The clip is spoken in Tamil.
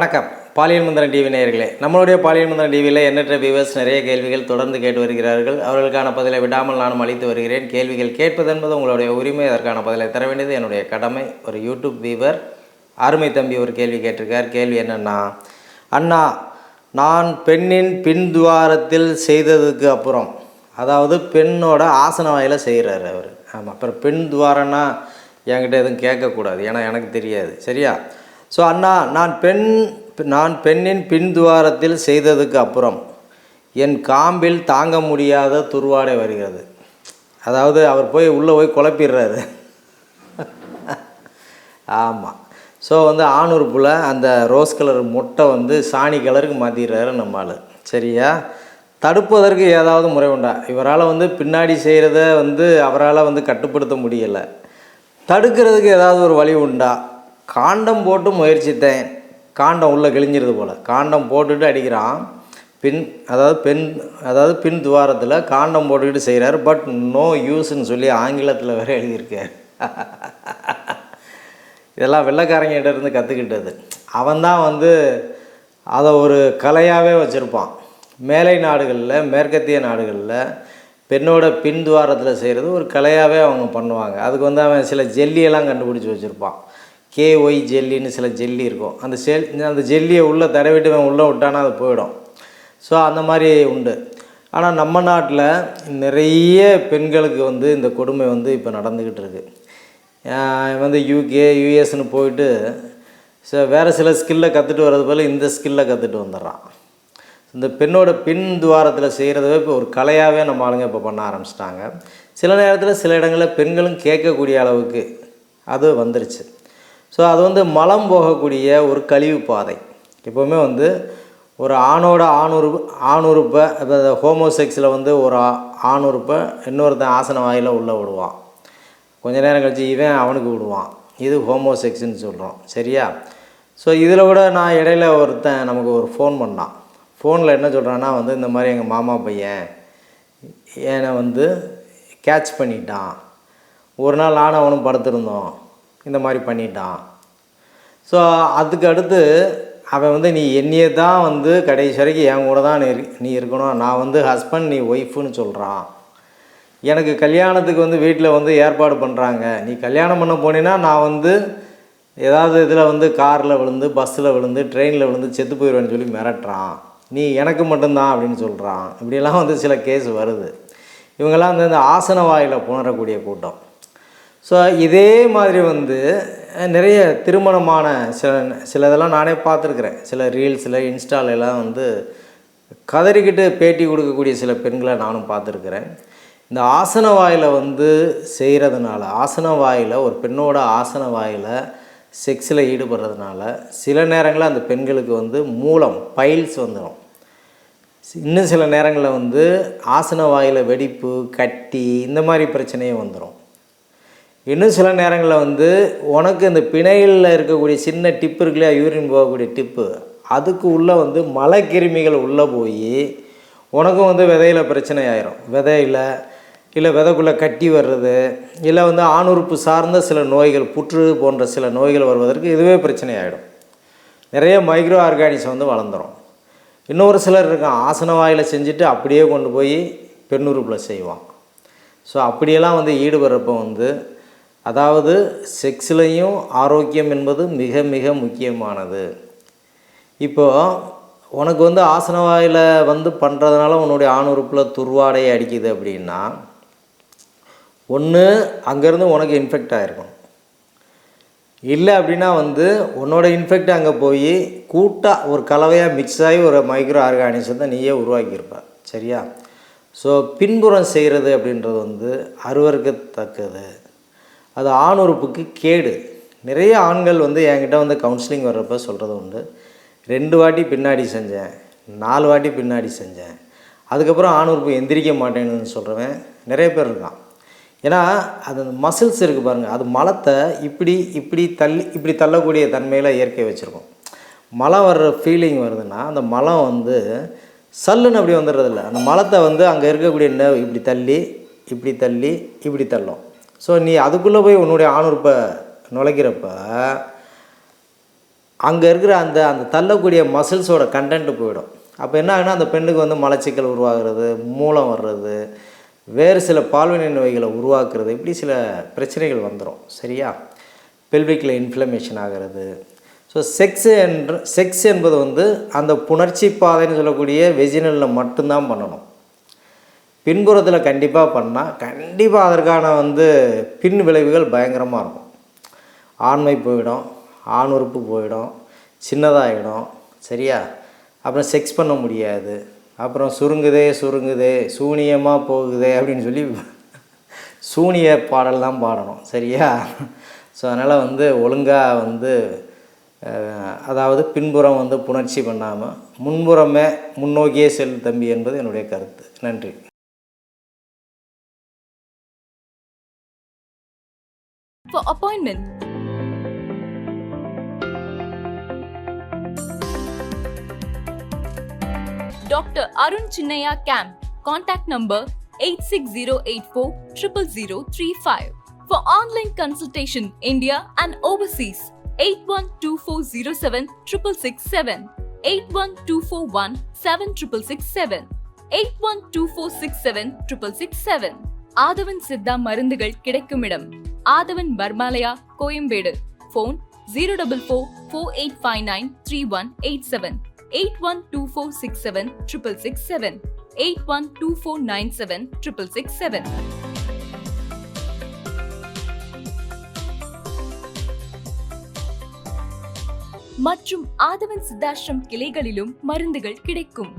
வணக்கம். பாலியல் மந்திரன் டிவி நேயர்களே நம்மளுடைய பாலியல் மந்திரன் டிவியில் எண்ணற்ற வியூவர்ஸ் நிறைய கேள்விகள் தொடர்ந்து கேட்டு வருகிறார்கள். அவர்களுக்கான பதிலை விடாமல் நானும் அளித்து வருகிறேன். கேள்விகள் கேட்பது என்பது உங்களுடைய உரிமை. அதற்கான பதிலை தர வேண்டியது என்னுடைய கடமை. ஒரு யூடியூப் வியூவர் அருமை தம்பி ஒரு கேள்வி கேட்டிருக்கார். கேள்வி என்னென்னா அண்ணா நான் பெண்ணின் பின்துவாரத்தில் செய்ததுக்கு அப்புறம் அதாவது பெண்ணோட ஆசன வாயில் செய்கிறார் அவர். ஆமாம் அப்புறம் பெண் துவாரன்னா என்கிட்ட எதுவும் கேட்கக்கூடாது. ஏன்னா எனக்கு தெரியாது. சரியா? ஸோ அண்ணா நான் பெண் நான் பெண்ணின் பின்துவாரத்தில் செய்ததுக்கு அப்புறம் என் காம்பில் தாங்க முடியாத துர்வாடை வருகிறது. அதாவது அவர் போய் உள்ளே போய் குழப்பிடுறாரு. ஆமாம் ஸோ வந்து ஆணுறுப்பில் அந்த ரோஸ் கலர் முட்டை வந்து சாணி கலருக்கு மாற்றிடுறாரு நம்ம ஆள். சரியா? தடுப்பதற்கு ஏதாவது முறை உண்டா? இவரால் வந்து பின்னாடி செய்கிறத வந்து அவரால் வந்து கட்டுப்படுத்த முடியலை. தடுக்கிறதுக்கு ஏதாவது ஒரு வழி உண்டா? காண்டம் போட்டு முயற்சித்தேன். காண்டம் உள்ளே கிழிஞ்சிருது போல். காண்டம் போட்டுட்டு அடிக்கிறான். பின் அதாவது பெண் அதாவது பின் துவாரத்தில் காண்டம் போட்டுக்கிட்டு செய்கிறாரு பட் நோ யூஸ்ன்னு சொல்லி ஆங்கிலத்தில் வேறு எழுதியிருக்கார். இதெல்லாம் வெள்ளைக்காரங்கிட்ட இருந்து கற்றுக்கிட்டது அவன்தான் வந்து அதை ஒரு கலையாகவே வச்சுருப்பான். மேலை நாடுகளில் மேற்கத்திய நாடுகளில் பெண்ணோட பின் துவாரத்தில் செய்கிறது ஒரு கலையாகவே அவங்க பண்ணுவாங்க. அதுக்கு வந்து அவன் சில ஜெல்லியெல்லாம் கண்டுபிடிச்சி வச்சுருப்பான். கேஒய் ஜெல்லின்னு சில ஜெல்லி இருக்கும். அந்த செல் அந்த ஜெல்லியை உள்ளே தடவிட்டு அவன் உள்ளே விட்டானா அது போயிடும். ஸோ அந்த மாதிரி உண்டு. ஆனால் நம்ம நாட்டில் நிறைய பெண்களுக்கு வந்து இந்த கொடுமை வந்து இப்போ நடந்துக்கிட்டு இருக்குது வந்து யூகே யூஎஸ்னு போயிட்டு ச வேறு சில ஸ்கில்லை கற்றுட்டு வர்றது போல் இந்த ஸ்கில்லை கற்றுட்டு வந்துடுறான். இந்த பெண்ணோட பின் துவாரத்தில் செய்கிறதவே இப்போ ஒரு கலையாகவே நம்ம ஆளுங்க இப்போ பண்ண ஆரம்பிச்சிட்டாங்க. சில நேரத்தில் சில இடங்களில் பெண்களும் கேட்கக்கூடிய அளவுக்கு அது வந்துருச்சு. ஸோ அது வந்து மலம் போகக்கூடிய ஒரு கழிவு பாதை. எப்போவுமே வந்து ஒரு ஆணோட ஆணுறுப்பு ஆணுறுப்பை அதாவது ஹோமோசெக்ஸில் வந்து ஒரு ஆணுறுப்பை இன்னொருத்தன் ஆசன வாயில உள்ளே விடுவான். கொஞ்ச நேரம் கழித்து இவன் அவனுக்கு விடுவான். இது ஹோமோசெக்ஸ்ன்னு சொல்கிறோம் சரியா? ஸோ இதில் கூட நான் இடையில ஒருத்தன் நமக்கு ஒரு ஃபோன் பண்ணான். ஃபோனில் என்ன சொல்கிறான்னா வந்து இந்த மாதிரி எங்கள் மாமா பையன் என்னை வந்து கேட்ச் பண்ணிட்டான். ஒரு நாள் நானும் அவனும் படுத்திருந்தோம். இந்த மாதிரி பண்ணிட்டான். ஸோ அதுக்கு அடுத்து அவன் வந்து நீ என்னையே தான் வந்து கடைசி வரைக்கும் என் கூட தான் நீ இரு- நீ இருக்கணும். நான் வந்து ஹஸ்பண்ட் நீ ஒய்ஃபுன்னு சொல்கிறான் எனக்கு கல்யாணத்துக்கு வந்து வீட்டில் வந்து ஏற்பாடு பண்ணுறாங்க நீ கல்யாணம் பண்ண போனீன்னா நான் வந்து ஏதாவது இதில் வந்து காரில் விழுந்து பஸ்ஸில் விழுந்து ட்ரெயினில் விழுந்து செத்து போயிடுவேன்னு சொல்லி மிரட்டுறான். நீ எனக்கு மட்டும்தான் அப்படின்னு சொல்கிறான் இப்படியெல்லாம் வந்து சில கேஸ் வருது. இவங்கெல்லாம் வந்து இந்த ஆசன வாயில் புணரக்கூடிய கூட்டம். ஸோ இதே மாதிரி வந்து நிறைய திருமணமான சில சில இதெல்லாம் நானே பார்த்துருக்குறேன். சில ரீல்ஸில் இன்ஸ்டாலெல்லாம் வந்து கதறிக்கிட்டு பேட்டி கொடுக்கக்கூடிய சில பெண்களை நானும் பார்த்துருக்குறேன். இந்த ஆசன வாயில் வந்து செய்கிறதுனால ஆசன வாயில் ஒரு பெண்ணோட ஆசன வாயில் செக்ஸில் ஈடுபடுறதுனால சில நேரங்களில் அந்த பெண்களுக்கு வந்து மூலம் பைல்ஸ் வந்துடும் இன்னும் சில நேரங்களில் வந்து ஆசன வாயில் வெடிப்பு கட்டி இந்த மாதிரி பிரச்சனையும் வந்துடும் இன்னும் சில நேரங்களில் வந்து உனக்கு இந்த பிணையில் இருக்கக்கூடிய சின்ன டிப்பு இருக்கு இல்லையா யூரின் போகக்கூடிய டிப்பு அதுக்கு உள்ளே வந்து மலைக்கிருமிகள் உள்ளே போய் உனக்கும் வந்து விதையில் பிரச்சனை ஆயிரும். விதையில் இல்லை விதைக்குள்ளே கட்டி வர்றது இல்லை வந்து ஆணுறுப்பு சார்ந்த சில நோய்கள் புற்று போன்ற சில நோய்கள் வருவதற்கு இதுவே பிரச்சனை ஆகிடும் நிறைய மைக்ரோ ஆர்கானிக்ஸ் வந்து வளர்ந்துரும். இன்னொரு சிலர் இருக்கான் ஆசன வாயில் செஞ்சுட்டு அப்படியே கொண்டு போய் பெண்ணுறுப்பில் செய்வான் ஸோ அப்படியெல்லாம் வந்து ஈடுபடுறப்போ வந்து அதாவது செக்ஸ்லேயும் ஆரோக்கியம் என்பது மிக மிக முக்கியமானது. இப்போது உனக்கு வந்து ஆசன வாயில் வந்து பண்ணுறதுனால உன்னுடைய ஆண் உறுப்பில் துர்வாடை அடிக்குது அப்படின்னா ஒன்று அங்கேருந்து உனக்கு இன்ஃபெக்ட் ஆகிருக்கும் இல்லை அப்படின்னா வந்து உன்னோட இன்ஃபெக்ட் அங்கே போய் கூட்டாக ஒரு கலவையாக மிக்ஸ் ஆகி ஒரு மைக்ரோ ஆர்கானிசத்தை நீயே உருவாக்கியிருப்ப. சரியா? ஸோ பின்புறம் செய்கிறது அப்படின்றது வந்து அருவருக்கத்தக்கது. அது ஆணுறுப்புக்கு கேடு. நிறைய ஆண்கள் வந்து என்கிட்ட வந்து கவுன்சிலிங் வர்றப்ப சொல்கிறது உண்டு. ரெண்டு வாட்டி பின்னாடி செஞ்சேன். நாலு வாட்டி பின்னாடி செஞ்சேன். அதுக்கப்புறம் ஆணுறுப்பு எந்திரிக்க மாட்டேன்னு சொல்கிறவன் நிறைய பேர் இருக்கான். ஏன்னா அது மசில்ஸ் இருக்குது பாருங்கள் அது மலத்தை இப்படி இப்படி தள்ளி இப்படி தள்ளக்கூடிய தன்மையில் இயற்கை வச்சுருக்கோம். மலம் வர்ற ஃபீலிங் வருதுன்னா அந்த மலம் வந்து சல்லுன்னு அப்படி வந்துடுறதில்ல. அந்த மலத்தை வந்து அங்கே இருக்கக்கூடிய nerve இப்படி தள்ளி இப்படி தள்ளி இப்படி தள்ளும். ஸோ நீ அதுக்குள்ளே போய் உன்னுடைய ஆணுறுப்பை நுழைக்கிறப்ப அங்கே இருக்கிற அந்த அந்த தள்ளக்கூடிய மசில்ஸோட கண்டென்ட் போயிடும். அப்போ என்ன ஆகுனா அந்த பெண்ணுக்கு வந்து மலச்சிக்கல் உருவாகிறது மூலம் வர்றது வேறு சில பால்வினை நோய்களை உருவாக்குறது இப்படி சில பிரச்சனைகள் வந்துடும் சரியா? பெல்விக்கில் இன்ஃப்ளமேஷன் ஆகிறது. ஸோ செக்ஸ் என்ற செக்ஸ் என்பது வந்து அந்த புணர்ச்சி பாதைன்னு சொல்லக்கூடிய வெஜினலில் மட்டும்தான் பண்ணணும். பின்புறத்தில் கண்டிப்பாக பண்ணால் கண்டிப்பாக அதற்கான வந்து பின் விளைவுகள் பயங்கரமாக இருக்கும். ஆண்மை போயிடும் ஆண் உறுப்பு போயிடும் சின்னதாகிடும் சரியா? அப்புறம் செக்ஸ் பண்ண முடியாது அப்புறம் சுருங்குதே சுருங்குதே சூனியமாக போகுதே அப்படின்னு சொல்லி சூனிய பாடல் தான் பாடணும் சரியா? ஸோ அதனால் வந்து ஒழுங்காக வந்து அதாவது பின்புறம் வந்து புணர்ச்சி பண்ணாமல் முன்புறமே முன்னோக்கியே செல் தம்பி என்பது என்னுடைய கருத்து. நன்றி. For appointment, Dr. Arun Chinnaya Camp. Contact number 86084 00035. For online consultation, India and overseas, 812407 667, 81241 7667, 812467 667. ஆதவன் சித்தா மருந்துகள் கிடைக்கும் இடம் Aadhavan Pharmalaya Koyambedu. Phone zero double four four eight five nine three one eight seven eight one two four six seven triple six seven eight one two four nine seven triple six seven மற்றும் ஆதவன் சித்தாஷ்ரம் கிளைகளிலும் மருந்துகள் கிடைக்கும்.